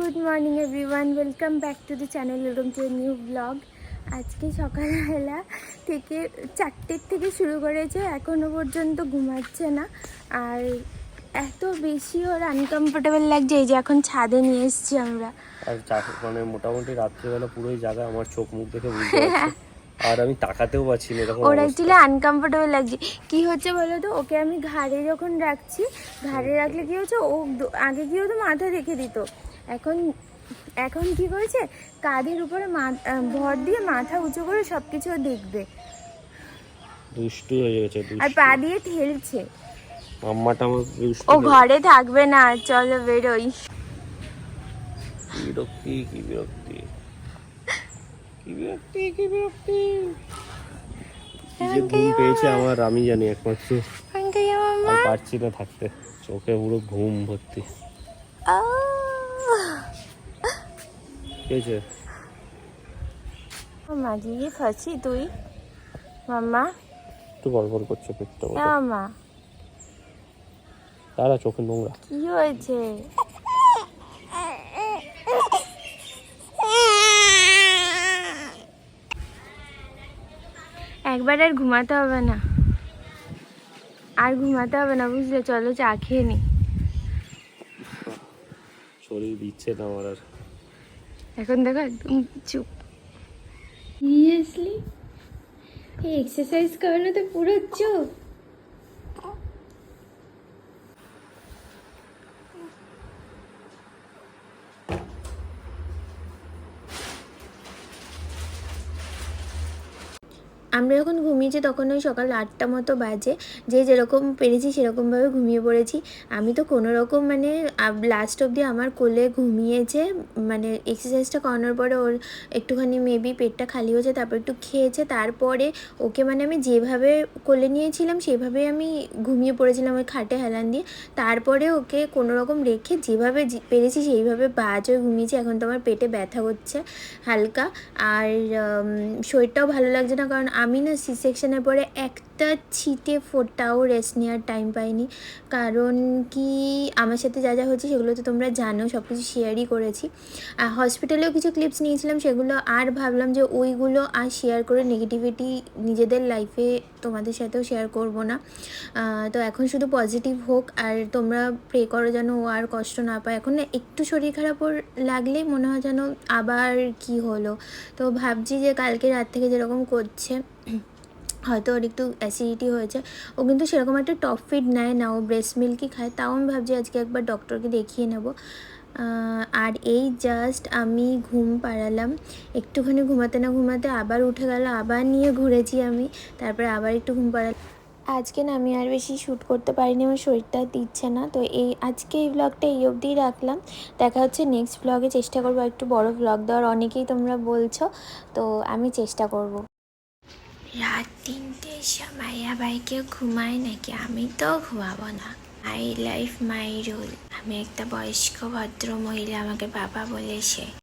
Good morning everyone welcome back to the channel welcome to new blog আজকে সকালবেলা থেকে চারটের থেকে শুরু করেছে এখনও পর্যন্ত ঘুমাচ্ছে না। আর এত বেশি ওর আনকমফোর্টেবল লাগছে এই যে এখন ছাদে নিয়ে এসেছি আমরা। মানে মোটামুটি রাত্রিবেলা পুরোই জায়গা আমার চোখ মুখ দেখে বুঝতে আর আমি তাকাতেও পারছি না এরকম ওর। অ্যাকচুয়ালি আনকমফোর্টেবল লাগছে। কি হচ্ছে বলো তো? ওকে আমি ঘাড়ে যখন রাখছি ঘাড়ে রাখলে কি হচ্ছে? ও আগে কি হতো? মাথা রেখে দিত। এখন এখন কি করেছে? কাঁধের উপরে ভর দিয়ে মাথা উঁচু করে সব কিছু দেখবে। দুষ্টু হয়ে গেছে আর পা দিয়ে ঠেলছে। আম্মাটা আমার দুষ্টু ও ঘরে থাকবে না চলো বেরোই। বিরক্তি কি বিরক্তি? কি বিরক্তি কি বিরক্তি? যে ঘুম পেয়েছে আমার আমি জানি একমাত্র। আর পারছি না থাকতে। চোখে পুরো ঘুম ভর্তি। হয়েছে ফাঁসি তুই? মাম্মা? একটু গড়বড় করছে পেটটা তারা চোখে নোংরা। কি হয়েছে? একবার আর ঘুমাতে হবে না। আর ঘুমাতে হবে না বুঝলে? চলো চা খেয়ে নি। শরীর দিচ্ছে না আমার আর। এখন দেখো একদম চুপ। সিরিয়াসলি এই এক্সারসাইজ করানো তো পুরো চুপ। আমরা যখন ঘুমিয়েছি তখন ওই সকাল আটটা মতো বাজে। যে যেরকম পেরেছি সেরকমভাবে ঘুমিয়ে পড়েছি। আমি তো কোনো রকম মানে লাস্ট অবধি আমার কোলে ঘুমিয়েছে মানে এক্সারসাইজটা করানোর পরে ওর একটুখানি মেবি পেটটা খালি হয়েছে, তারপর একটু খেয়েছে, তারপরে ওকে মানে আমি যেভাবে কোলে নিয়েছিলাম সেভাবে আমি ঘুমিয়ে পড়েছিলাম ওই খাটে হেলান দিয়ে। তারপরে ওকে কোনো রকম রেখে যেভাবে পেরেছি সেইভাবে বাজ হয়ে ঘুমিয়েছি। এখন তো আমার পেটে ব্যথা হচ্ছে হালকা। আর শরীরটাও ভালো লাগছে না কারণ আমি সি সেকশনের পরে একটা ছিটে ফোটাও রেস্ট নেওয়ার টাইম পাইনি। কারণ কি, আমার সাথে যা যা হচ্ছে সেগুলো তো তোমরা জানো সব কিছু শেয়ারই করেছি। আর হসপিটালেও কিছু ক্লিপস নিয়েছিলাম, সেগুলো আর ভাবলাম যে ওইগুলো আর শেয়ার করে নেগেটিভিটি নিজেদের লাইফে তোমাদের সাথেও শেয়ার করব না। তো এখন শুধু পজিটিভ হোক, আর তোমরা প্রে করো যেন ও আর কষ্ট না পায়। এখন একটু শরীর খারাপ লাগলেই মনে হয় যেন আবার কি হলো। তো ভাবছি যে কালকে রাত থেকে যেরকম করছে হয়তো ওর একটু অ্যাসিডিটি হয়েছে। ও কিন্তু সেরকম একটা টপ ফিড নেয় না, ও ব্রেস্ট মিল্কই খায়। তাও আমি ভাবছি আজকে একবার ডক্টরকে দেখিয়ে নেব। আর এই জাস্ট আমি ঘুম পাড়ালাম। একটুখানি ঘুমাতে না ঘুমাতে আবার উঠে গেল, আবার নিয়ে ঘুরেছি আমি। তারপরে আবার একটু ঘুম পাড়ালাম। আজকে না আমি আর বেশি শ্যুট করতে পারিনি, আমার শরীরটা দিচ্ছে না। তো এই আজকে এই ব্লগটা এই অবধিই রাখলাম। দেখা হচ্ছে নেক্সট ব্লগে চেষ্টা করব একটু বড় ব্লগ দেওয়ার। অনেকেই তোমরা বলছো, তো আমি চেষ্টা করব। রাত তিনটে সময় আবার কেউ ঘুমায় নাকি? আমি তো ঘুমাবো না। মাই লাইফ মাই রুল আমি একটা বয়স্ক ভদ্র মহিলা, আমাকে বাবা বলেছে।